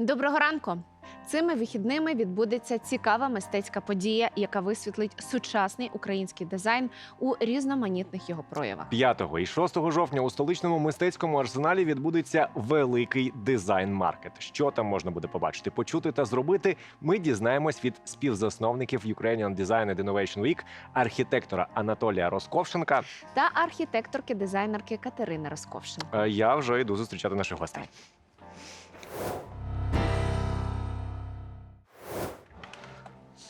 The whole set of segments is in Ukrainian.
Доброго ранку! Цими вихідними відбудеться цікава мистецька подія, яка висвітлить сучасний український дизайн у різноманітних його проявах. 5 і 6 жовтня у столичному мистецькому арсеналі відбудеться великий дизайн-маркет. Що там можна буде побачити, почути та зробити? Ми дізнаємось від співзасновників Ukrainian Design and Innovation Week, архітектора Анатолія Росковшенка. Та архітекторки дизайнерки Катерини Росковшин. Е, Я вже йду зустрічати наших гостей.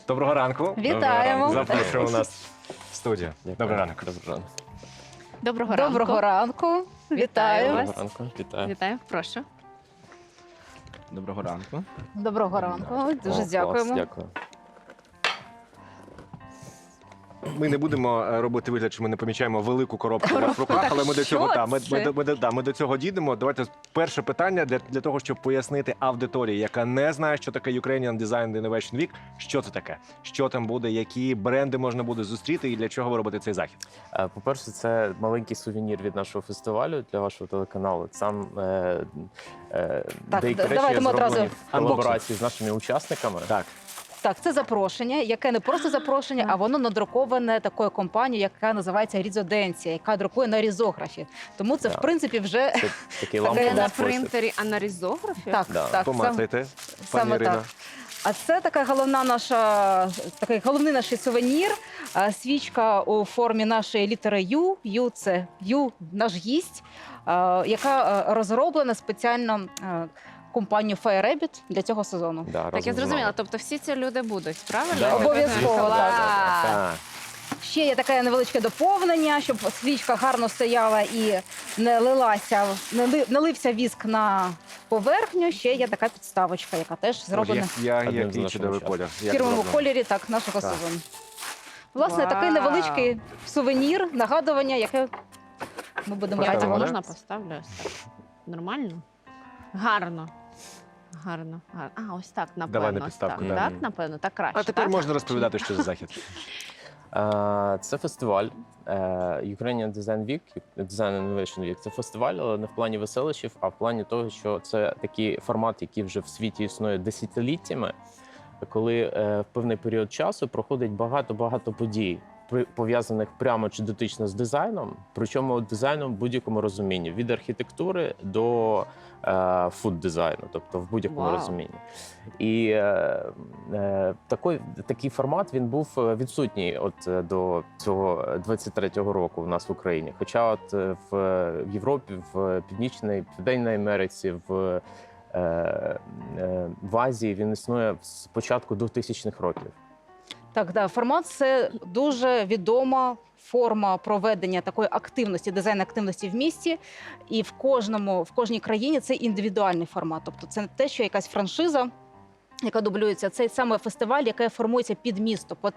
Доброго ранку. Вітаємо. Запрошуємо нас в студію. Доброго ранку. Доброго ранку. Доброго ранку. Доброго ранку. Вітаю Вітаю вас. Доброго ранку. Вітаю. Вітаю, прошу. Доброго ранку. Доброго ранку. Дуже О, клас, дякуємо. Дякую. Ми не будемо е, робити вигляд, що ми не помічаємо велику коробку у вас в руках, але ми до цього та, ми, ми, ми, да, ми до цього дійдемо. Давайте перше питання для, для того, щоб пояснити аудиторії, яка не знає, що таке Ukrainian Design Innovation Week. Що це таке? Що там буде, які бренди можна буде зустріти, і для чого ви робите цей захід? Е, По-перше, це маленький сувенір від нашого фестивалю для вашого телеканалу. Там е, е, Так, деякі речі давайте ми одразу- зроблені в колаборації з нашими учасниками. Так, Так, це запрошення, яке не просто запрошення, а воно надруковане такою компанією, яка називається Різоденція, яка друкує на різографі. Тому це, в Так. принципі, вже Це такий Це на спосіб. принтері, а на різографі? так, Да. так сам- помацайте, пані саме так. А це така головна наша такий головний наш сувенір. а, Свічка у формі нашої літери Ю. Ю це Ю, наш гість, а, яка а, розроблена спеціально а, компанією Fire для цього сезону. Да, Так, разом я з зрозуміла. нами. Тобто всі ці люди будуть, правильно? Да, Обов'язково, так. Так. Ще є таке невеличке доповнення, щоб свічка гарно стояла і не лилася, не, ли- не лився віск на поверхню. Ще є така підставочка, яка теж зроблена я, я, Одним з який наших чудовий колір. в Як фірмовому зроблено. кольорі так, нашого Так. сезону. Власне, Вау. такий невеличкий сувенір, нагадування, яке ми будемо Поставимо, раді. да? Можна поставлю. Нормально? Гарно. Гарно, гарно. А, ось так, напевно. Давай на ось підставку, так, да. так, напевно, так краще. А тепер так? можна розповідати, що за захід. Е, Це фестиваль е, Ukrainian Design Week, Design Innovation Week. Це фестиваль, але не в плані веселищів, а в плані того, що це такий формат, який вже в світі існує десятиліттями, коли е, в певний період часу проходить багато-багато подій, пов'язаних прямо чи дотично з дизайном, причому дизайном в будь-якому розумінні від архітектури до е, фуд-дизайну, тобто в будь-якому Вау. розумінні. І е, е, такий, такий формат він був е, відсутній от е, до цього 23-го року в нас в Україні. Хоча, от в, в Європі, в Північній Південній Америці, в, е, е, в Азії він існує з початку 2000-х років. Так, да, формат це дуже відома форма проведення такої активності, дизайн активності в місті. І в кожному, в кожній країні це індивідуальний формат. Тобто це не те, що якась франшиза. Яка дублюється, це саме фестиваль, який формується під місто, під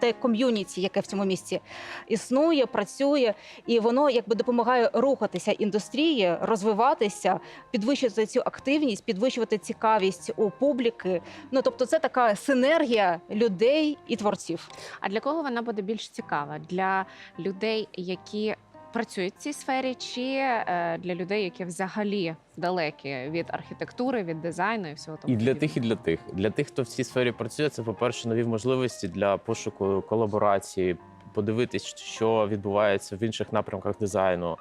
те ком'юніті, яке в цьому місті існує, працює, і воно якби допомагає рухатися індустрії, розвиватися, підвищувати цю активність, підвищувати цікавість у публіки. Ну тобто, це така синергія людей і творців. А для кого вона буде більш цікава? Для людей, які працюють в цій сфері, чи е, для людей, які взагалі далекі від архітектури, від дизайну і всього того? І для тих, і для тих. Для тих, хто в цій сфері працює, це, по-перше, нові можливості для пошуку колаборації, подивитись, що відбувається в інших напрямках дизайну,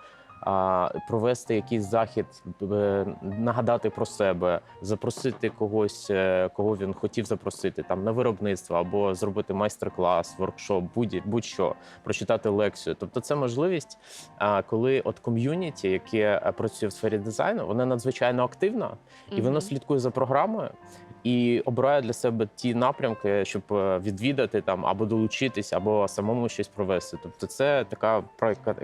провести якийсь захід, е, нагадати про себе, запросити когось, е, кого він хотів запросити, там на виробництво або зробити майстер-клас, воркшоп, будь- будь-що, прочитати лекцію. Тобто, це можливість, коли от ком'юніті, яке е, працює в сфері дизайну, вона надзвичайно активна і воно слідкує за програмою і обирає для себе ті напрямки, щоб е, відвідати там або долучитись, або самому щось провести. Тобто, це така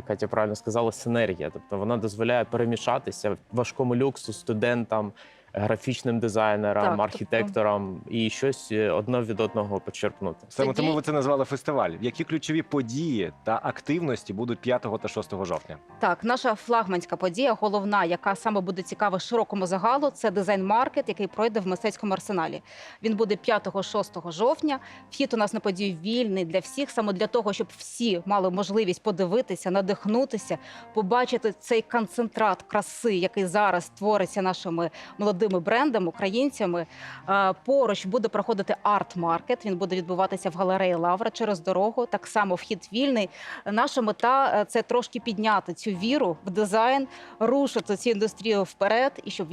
Катя правильно сказала синергія. Тобто вона дозволяє перемішатися важкому люксу студентам. Графічним дизайнерам, Так, архітекторам і щось е, одне від одного почерпнути. Саме Тоді- тому ви це назвали фестиваль. Які ключові події та активності будуть 5 та 6 жовтня? Так, наша флагманська подія, головна, яка саме буде цікава широкому загалу, це дизайн-маркет, який пройде в мистецькому арсеналі. Він буде 5-6 жовтня. Вхід у нас на подію вільний для всіх, саме для того, щоб всі мали можливість подивитися, надихнутися, побачити цей концентрат краси, який зараз твориться нашими молодими молодими брендами, українцями. Е, Поруч буде проходити арт-маркет. Він буде відбуватися в галереї Лавра через дорогу. Так само вхід вільний. Наша мета е, це трошки підняти цю віру в дизайн, рушити цю індустрію вперед і щоб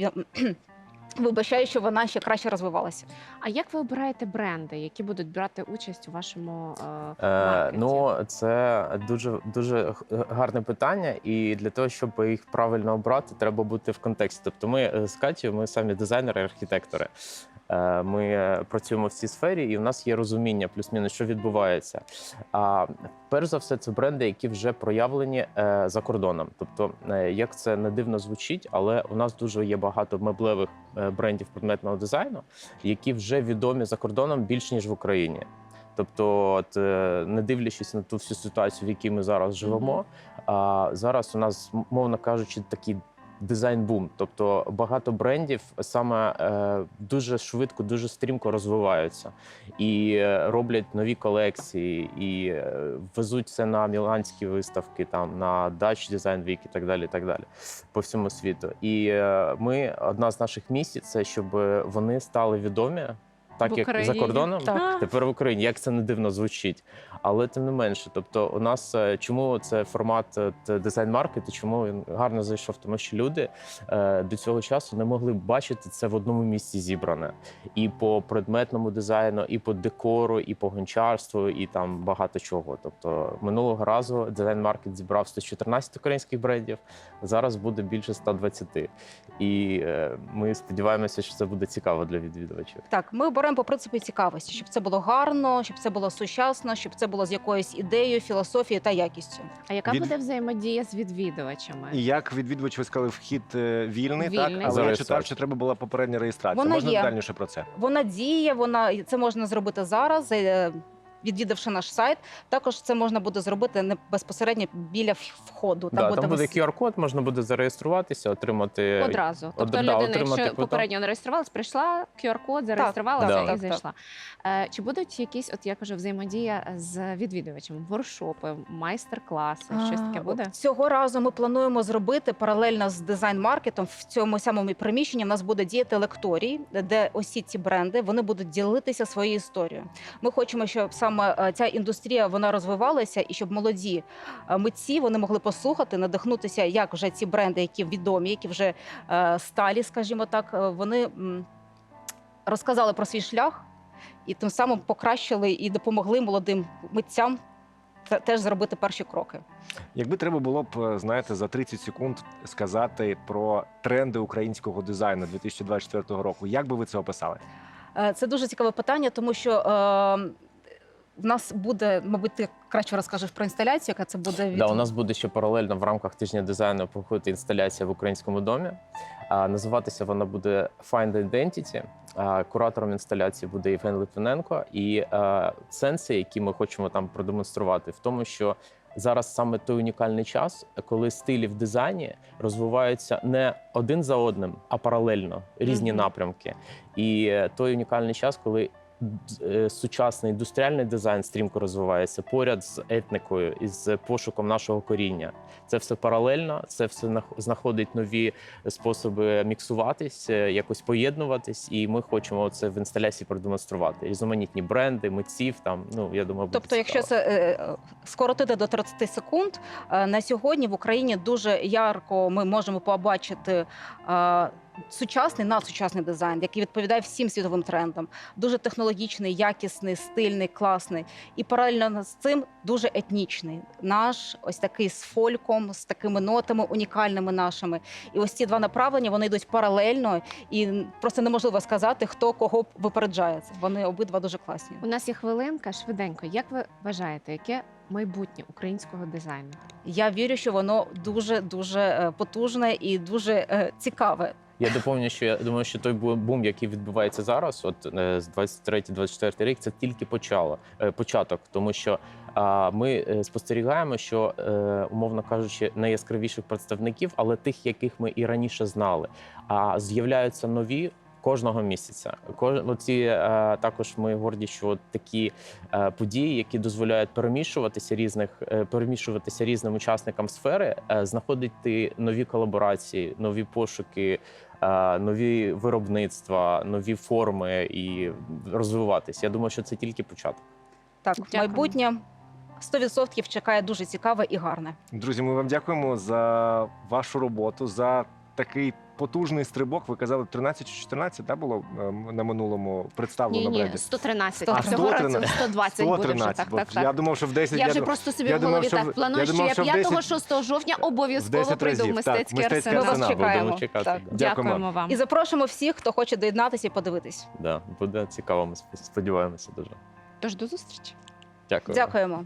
вибачаю, що вона ще краще розвивалася. А як ви обираєте бренди, які будуть брати участь у вашому е, Е, маркеті? ну, це дуже дуже гарне питання, і для того, щоб їх правильно обрати, треба бути в контексті. Тобто, ми е, з Катією, ми самі дизайнери, архітектори. Е, Ми е, працюємо в цій сфері, і в нас є розуміння, плюс-мінус, що відбувається. А перш за все, це бренди, які вже проявлені е, за кордоном. Тобто, як це не дивно звучить, але у нас дуже є багато меблевих брендів предметного дизайну, які вже відомі за кордоном більш ніж в Україні. Тобто, от, не дивлячись на ту всю ситуацію, в якій ми зараз живемо, а зараз у нас, мовно кажучи, такий дизайн-бум. Тобто багато брендів саме е, дуже швидко, дуже стрімко розвиваються і е, роблять нові колекції, і е, везуть це на міланські виставки, там на Dutch Design Week і так далі. І так далі по всьому світу. І ми одна з наших місій це щоб вони стали відомі. Так В як за кордоном, Так. тепер в Україні. Як це не дивно звучить, але тим не менше. Тобто, у нас е, чому це формат е, т- дизайн-маркету, чому він гарно зайшов? Тому що люди е, до цього часу не могли бачити це в одному місці зібране. І по предметному дизайну, і по декору, і по гончарству, і там багато чого. Тобто минулого разу дизайн-маркет зібрав 114 українських брендів. Зараз буде більше 120. І е, ми сподіваємося, що це буде цікаво для відвідувачів. Так, ми беремо по принципу цікавості, щоб це було гарно, щоб це було сучасно, щоб це було з якоюсь ідеєю, філософією та якістю. А яка Від- буде взаємодія з відвідувачами? І як відвідувач, ви сказали, вхід е, вільний, так? Вільний. Але я читав, що треба була попередня реєстрація. Вона Можна є. детальніше про це? Вона діє, вона це можна зробити зараз. е, Відвідавши наш сайт, також це можна буде зробити не безпосередньо біля вх- входу. Да, там буде вис- QR-код, можна буде зареєструватися, отримати Одразу. Тобто Од- да, людина, отримати якщо квиток. попередньо не реєструвалась, прийшла, QR-код, зареєструвалася так, і так, зайшла. Е, Чи будуть якісь, от я кажу, взаємодія з відвідувачем, воркшопи, майстер-класи, щось таке А, буде? Цього разу ми плануємо зробити паралельно з дизайн-маркетом. В цьому самому приміщенні в нас буде діяти лекторій, де усі ці бренди вони будуть ділитися своєю історією. Ми хочемо, щоб саме е, ця індустрія вона розвивалася, і щоб молоді е, митці вони могли послухати, надихнутися, як вже ці бренди, які відомі, які вже е, сталі, скажімо так, вони розказали про свій шлях і тим самим покращили і допомогли молодим митцям те- теж зробити перші кроки. Якби треба було б, знаєте, за 30 секунд сказати про тренди українського дизайну 2024 року, як би ви це описали? Це дуже цікаве питання, тому що е, в нас буде, мабуть, ти краще розкажеш про інсталяцію, яка це буде від Да, у нас буде ще паралельно в рамках тижня дизайну проходити інсталяція в українському домі. А, називатися вона буде Find Identity. А, куратором інсталяції буде Євген Литвиненко. І а, сенси, які ми хочемо там продемонструвати, в тому, що зараз саме той унікальний час, коли стилі в дизайні розвиваються не один за одним, а паралельно різні Мгм. напрямки. І е, той унікальний час, коли сучасний індустріальний дизайн стрімко розвивається поряд з етникою і з пошуком нашого коріння. Це все паралельно, це все нах- знаходить нові способи міксуватись, е, якось поєднуватись, і ми хочемо це в інсталяції продемонструвати. Різноманітні бренди, митців. Там ну я думаю, буде Тобто, якщо це е, скоротити до 30 секунд, е, на сьогодні в Україні дуже ярко ми можемо побачити. Сучасний надсучасний дизайн, який відповідає всім світовим трендам, дуже технологічний, якісний, стильний, класний, і паралельно з цим дуже етнічний. Наш ось такий з фольком, з такими нотами унікальними нашими. І ось ці два направлення вони йдуть паралельно, і просто неможливо сказати, хто кого випереджає. Вони обидва дуже класні. У нас є хвилинка, швиденько. Як ви вважаєте, яке майбутнє українського дизайну? Я вірю, що воно дуже дуже е, потужне і дуже е, цікаве. Я доповню, що я думаю, що той бу- бум, який відбувається зараз, от е, з 23-24 рік, це тільки почало е, початок, тому що ми е, спостерігаємо, що умовно кажучи, найяскравіших представників, але тих, яких ми і раніше знали. А з'являються нові. Кожного місяця. Кож... Оці, е, також ми горді, що такі е, події, які дозволяють перемішуватися різних, е, перемішуватися різним учасникам сфери, е, знаходити нові колаборації, нові пошуки, е, нові виробництва, нові форми і розвиватись. Я думаю, що це тільки початок. Так, Дякую. майбутнє 100% чекає дуже цікаве і гарне. Друзі, ми вам дякуємо за вашу роботу, за такий потужний стрибок. Ви казали 13 чи 14, да, було ем, на минулому представлено Ні, ні, бренді? 113. А, цього разу 113. 120 буде вже. 113. Так, бо так, так. Я думав, що в 10 Я вже дум- просто собі я в думав, голові що в- так планую, що думав, я в 10 5-6 жовтня в обов'язково 10 прийду в разів. Так, мистецький мистецький арсенал. арсенал. чекаємо. Будемо чекати. Так. да. Дякуємо. Дякуємо вам. І запрошуємо всіх, хто хоче доєднатися і подивитись. Да, буде цікаво. Ми сподіваємося дуже. Тож до зустрічі. Дякую. Дякуємо.